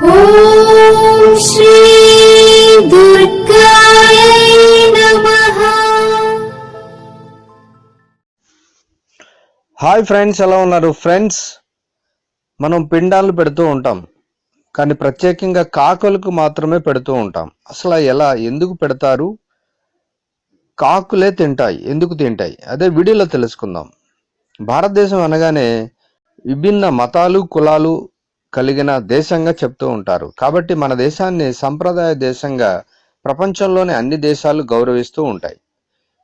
Hi friends ఎలా ఉన్నారు? Friends మనం పిండాలు పెడుతూ ఉంటాం. కానీ ప్రత్యేకంగా కాకులకు మాత్రమే పెడుతూ ఉంటాం. అసలు ఎలా? ఎందుకు పెడతారు? కాకులే తింటాయి. ఎందుకు తింటాయి? అదే వీడియోలో తెలుసుకుందాం. భారతదేశం అనగానే విభిన్న మతాలు కులాలు కలిగిన దేశంగా చెప్తూ ఉంటారు. కాబట్టి మన దేశాన్ని సంప్రదాయ దేశంగా ప్రపంచంలోని అన్ని దేశాలు గౌరవిస్తూ ఉంటాయి.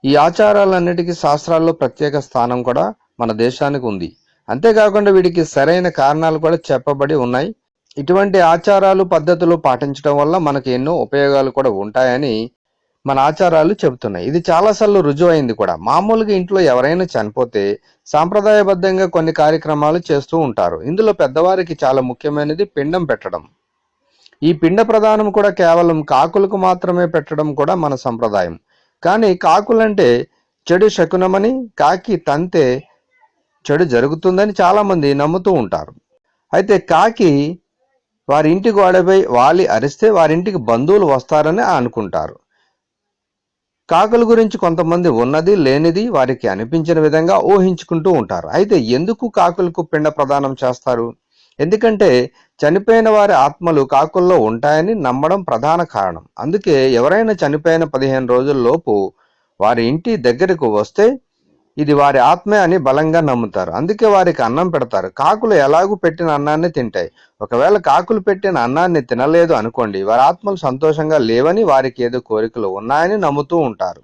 ఈ ఆచారాలన్నిటికీ శాస్త్రాల్లో ప్రత్యేక స్థానం కూడా మన దేశానికి ఉంది. అంతేకాకుండా వీటికి సరైన కారణాలు కూడా చెప్పబడి ఉన్నాయి. ఇటువంటి ఆచారాలు పద్ధతులు పాటించడం వల్ల మనకు ఎన్నో ఉపయోగాలు కూడా ఉంటాయని మన ఆచారాలు చెబుతున్నాయి. ఇది చాలాసార్లు రుజువు అయింది కూడా. మామూలుగా ఇంట్లో ఎవరైనా చనిపోతే సాంప్రదాయబద్ధంగా కొన్ని కార్యక్రమాలు చేస్తూ ఉంటారు. ఇందులో పెద్దవారికి చాలా ముఖ్యమైనది పిండం పెట్టడం. ఈ పిండ ప్రదానం కూడా కేవలం కాకులకు మాత్రమే పెట్టడం కూడా మన సంప్రదాయం. కానీ కాకులంటే చెడు శకునమని కాకి తంతే చెడు జరుగుతుందని చాలామంది నమ్ముతూ ఉంటారు. అయితే కాకి వారి ఇంటి గోడపై వాలి అరిస్తే వారింటికి బంధువులు వస్తారని అనుకుంటారు. కాకుల గురించి కొంతమంది ఉన్నది లేనిది వారికి అనిపించిన విధంగా ఊహించుకుంటూ ఉంటారు. అయితే ఎందుకు కాకులకు పిండ ప్రదానం చేస్తారు? ఎందుకంటే చనిపోయిన వారి ఆత్మలు కాకుల్లో ఉంటాయని నమ్మడం ప్రధాన కారణం. అందుకే ఎవరైనా చనిపోయిన పదిహేను రోజుల్లోపు వారి ఇంటి దగ్గరకు వస్తే ఇది వారి ఆత్మే అని బలంగా నమ్ముతారు. అందుకే వారికి అన్నం పెడతారు. కాకులు ఎలాగూ పెట్టిన అన్నాన్ని తింటాయి. ఒకవేళ కాకులు పెట్టిన అన్నాన్ని తినలేదు అనుకోండి వారి ఆత్మలు సంతోషంగా లేవని వారికి ఏదో కోరికలు ఉన్నాయని నమ్ముతూ ఉంటారు.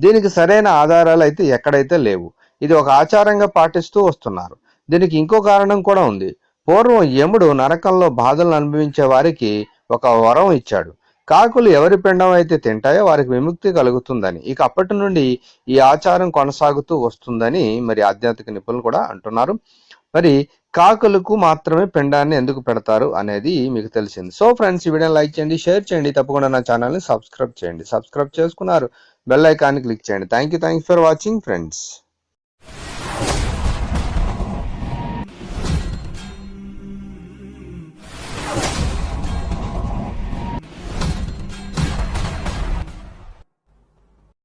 దీనికి సరైన ఆధారాలు అయితే ఎక్కడైతే లేవు. ఇది ఒక ఆచారంగా పాటిస్తూ వస్తున్నారు. దీనికి ఇంకో కారణం కూడా ఉంది. పూర్వం యముడు నరకంలో బాధలను అనుభవించే వారికి ఒక వరం ఇచ్చాడు. కాకులు ఎవరి పిండం అయితే తింటాయో వారికి విముక్తి కలుగుతుందని. ఇక అప్పటి నుండి ఈ ఆచారం కొనసాగుతూ వస్తుందని మరి ఆధ్యాత్మిక నిపుణులు కూడా అంటున్నారు. మరి కాకులకు మాత్రమే పిండాన్ని ఎందుకు పెడతారు అనేది మీకు తెలిసింది. సో ఫ్రెండ్స్ ఈ వీడియోని లైక్ చేయండి షేర్ చేయండి. తప్పకుండా నా ఛానల్ని సబ్స్క్రైబ్ చేయండి. సబ్స్క్రైబ్ చేసుకున్నారు బెల్ ఐకాన్ని క్లిక్ చేయండి. Thank you thank for watching friends.